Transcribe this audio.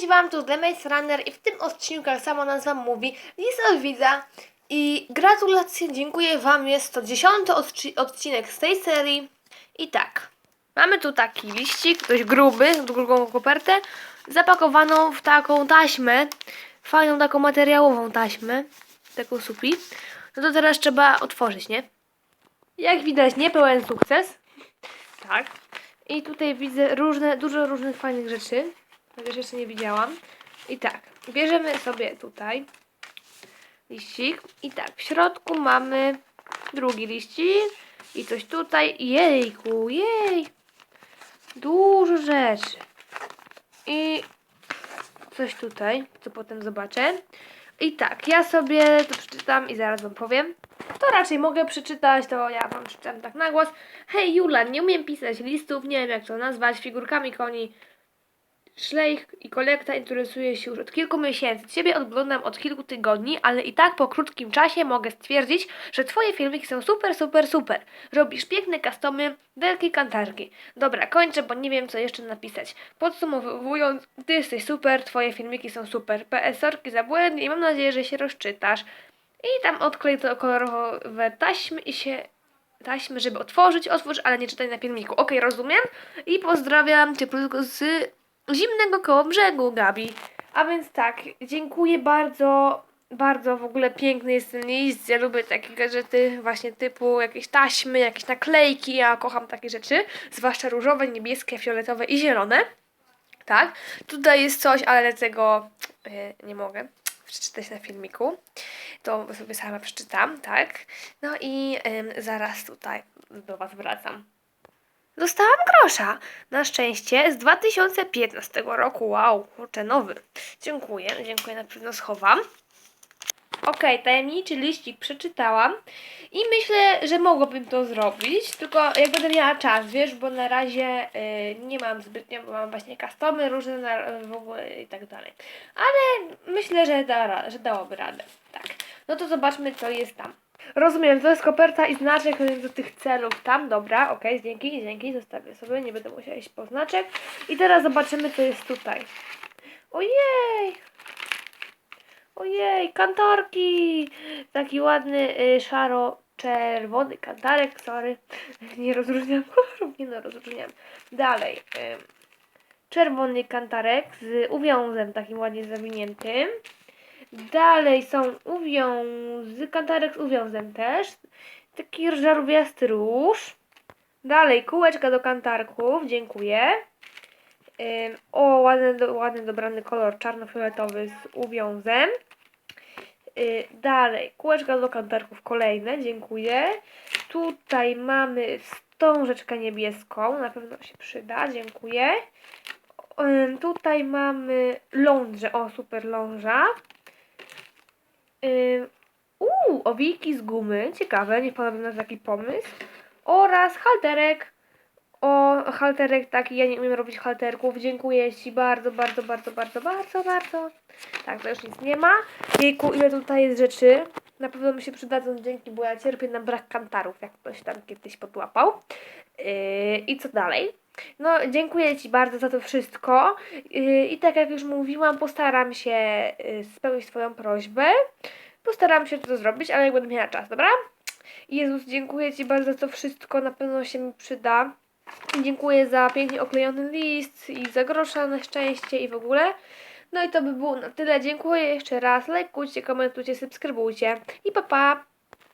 Cześć Wam, tu Demes Runner i w tym odcinku, jak sama nazwa mówi, list od widza. I gratulacje, dziękuję Wam, jest to dziesiąty odci- odcinek z tej serii. I tak, mamy tu taki liścik, dość gruby, drugą kopertę, zapakowaną w taką taśmę, fajną taką materiałową taśmę, taką supi. No to teraz trzeba otworzyć, nie? Jak widać, nie pełen sukces. Tak. I tutaj widzę różne, dużo różnych fajnych rzeczy. Chociaż jeszcze nie widziałam. I tak, bierzemy sobie tutaj liścik. I tak, w środku mamy drugi liścik. I coś tutaj. Jejku, jej. Dużo rzeczy. I coś tutaj, co potem zobaczę. I tak, ja sobie to przeczytam i zaraz wam powiem. To raczej mogę przeczytać, to ja wam przeczytam tak na głos. Hej Jula, nie umiem pisać listów, nie wiem jak to nazwać, figurkami koni. Szlejch i kolekta interesuje się już od kilku miesięcy. Ciebie oglądam od kilku tygodni, ale i tak po krótkim czasie mogę stwierdzić, że Twoje filmiki są super, super, super. Robisz piękne customy, wielkie kantarki. Dobra, kończę, bo nie wiem co jeszcze napisać. Podsumowując, Ty jesteś super, Twoje filmiki są super. PS sorki za błędy i mam nadzieję, że się rozczytasz. I tam odklej to kolorowe taśmy i się taśmy, żeby otworzyć, otwórz, ale nie czytaj na filmiku. Okej, rozumiem. I pozdrawiam Cię z zimnego koło brzegu, Gabi. A więc tak, dziękuję bardzo, bardzo w ogóle piękny jest ten list. Ja lubię takie gadżety właśnie typu jakieś taśmy, jakieś naklejki. Ja kocham takie rzeczy, zwłaszcza różowe, niebieskie, fioletowe i zielone. Tak, tutaj jest coś, ale tego e, nie mogę przeczytać na filmiku. To sobie sama przeczytam, tak. No i em, zaraz tutaj do Was wracam. Dostałam grosza. Na szczęście z 2015 roku. Wow, kurczę, nowy. Dziękuję, dziękuję, na pewno schowam. Okej, tajemniczy liścik przeczytałam i myślę, że mogłabym to zrobić, tylko jak będę miała czas, wiesz, bo na razie y, nie mam zbytnio, bo mam właśnie customy różne na, w ogóle i tak dalej. Ale myślę, że, da, że dałoby radę. Tak. No to zobaczmy, co jest tam. Rozumiem, to jest koperta i znaczek do tych celów tam, dobra, okej, dzięki, dzięki, zostawię sobie, nie będę musiała iść po znaczek. I teraz zobaczymy, co jest tutaj. Ojej! Ojej, kantarki! Taki ładny, y, szaro-czerwony kantarek, sorry. Nie rozróżniam kolorów, nie no, rozróżniam. Dalej. Y, czerwony kantarek z uwiązem takim ładnie zawiniętym. Dalej są uwiązy, kantarek z uwiązem też. Taki żarówiasty róż. Dalej kółeczka do kantarków, dziękuję. O, ładny, ładny dobrany kolor czarno-fioletowy z uwiązem. Y, dalej, kółeczka do kantarków kolejne, dziękuję. Tutaj mamy wstążeczkę niebieską, na pewno się przyda, dziękuję. Tutaj mamy lądrze, o super ląża. Ym, Uuu, owiki z gumy, ciekawe, nie podoba mi nas taki pomysł. Oraz halterek. O, halterek taki, ja nie umiem robić halterków. Dziękuję Ci bardzo, bardzo, bardzo, bardzo, bardzo, bardzo. Tak, to już nic nie ma. Jejku, ile tutaj jest rzeczy. Na pewno mi się przydadzą dzięki, bo ja cierpię na brak kantarów, jak ktoś tam kiedyś podłapał. Yy, I co dalej? No, dziękuję Ci bardzo za to wszystko. Yy, I tak jak już mówiłam, postaram się yy, spełnić Twoją prośbę. Postaram się to zrobić, ale jak będę miała czas, dobra? Jezus, dziękuję Ci bardzo za to wszystko, na pewno się mi przyda. Dziękuję za pięknie oklejony list i za grosza na szczęście i w ogóle. No i to by było na tyle. Dziękuję jeszcze raz. Lajkujcie, komentujcie, subskrybujcie i pa pa!